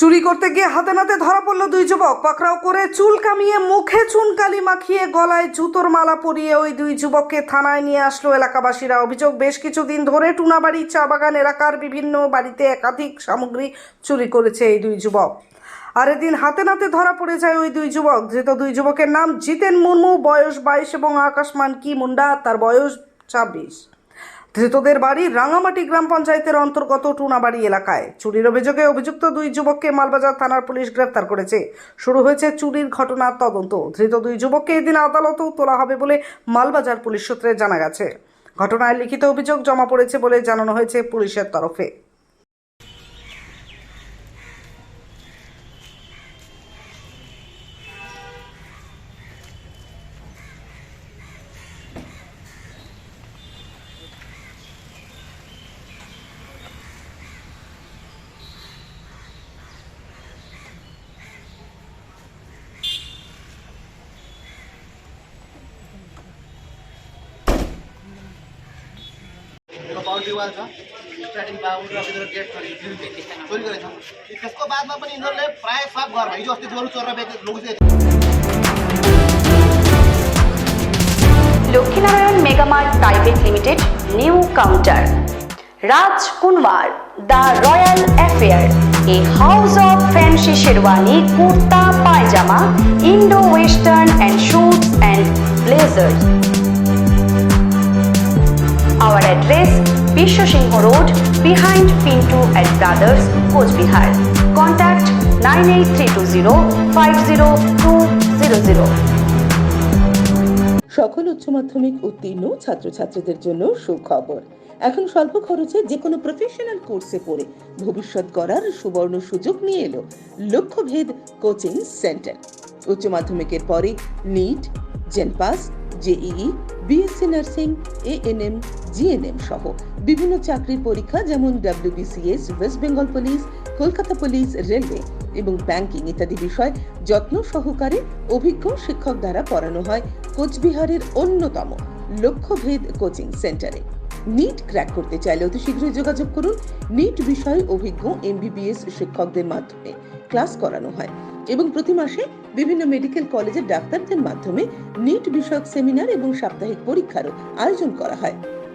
চুরি করতে গিয়ে হাতে নাতে ধরা পড়ল দুই যুবক। পাকড়াও করে চুল কামিয়ে মুখে চুনকালি মাখিয়ে গলায় জুতোর মালা পরিয়ে ওই দুই যুবককে থানায় নিয়ে আসলো এলাকাবাসীরা। অভিযোগ, বেশ কিছুদিন ধরে টুনাবাড়ি চা বাগান এলাকার বিভিন্ন বাড়িতে একাধিক সামগ্রী চুরি করেছে এই দুই যুবক। আর এদিন হাতে নাতে ধরা পড়ে যায় ওই দুই যুবক। ধৃত দুই যুবকের নাম জিতেন মুর্মু, বয়স বাইশ এবং আকাশমান কি মুন্ডা, তার বয়স ছাব্বিশ। ধৃতদের বাড়ি রাঙামাটি গ্রাম পঞ্চায়েতের অন্তর্গত টুনাবাড়ি এলাকায়। চুরির অভিযোগে অভিযুক্ত দুই যুবককে মালবাজার থানার পুলিশ গ্রেফতার করেছে। শুরু হয়েছে চুরির ঘটনার তদন্ত। ধৃত দুই যুবককে এদিন আদালতেও তোলা হবে বলে মালবাজার পুলিশ সূত্রে জানা গেছে। ঘটনায় লিখিত অভিযোগ জমা পড়েছে বলে জানানো হয়েছে পুলিশের তরফে। विवाद साफ़ हिजो Laxminarayan Megamart private limited new counter. Raj Kunwar the royal affair a house of fancy sherwani kurta pyjama Indo western and suit and blazers Our address Bisho Singh Road behind Pintu and Brothers, Coachbihar. Contact 98320 50200. সকল উচ্চ মাধ্যমিক উত্তীর্ণ ছাত্রছাত্রীদের জন্য সুখবর এখন স্বল্প খরচে যে কোনো প্রফেশনাল কোর্সে পড়ে ভবিষ্যৎ গড়ার সুবর্ণ সুযোগ নিয়ে এলো লক্ষ্যভেদ কোচিং সেন্টার উচ্চ মাধ্যমিকের পরে NEET JENPAS JEE BSc nursing ANM GNM সহ বিভিন্ন চাকরির পরীক্ষা যেমন WBCS West Bengal police Kolkata police railway এবং ব্যাংকিং ইত্যাদি বিষয় যত্ন সহকারে অভিজ্ঞ শিক্ষক দ্বারা পড়ানো হয় কোচবিহারের অন্যতম লক্ষ্যভেদ কোচিং সেন্টারে। নিট ক্র্যাক করতে চাইলে অতি শীঘ্রই যোগাযোগ করুন। নিট বিষয়ে অভিজ্ঞ এমবিবিএস শিক্ষকদের মাধ্যমে ক্লাস করানো হয় এবং প্রতি মাসে বিভিন্ন মেডিকেল কলেজের ডাক্তারদের মাধ্যমে নিট বিষয়ক সেমিনার এবং সাপ্তাহিক পরীক্ষারও আয়োজন করা হয়।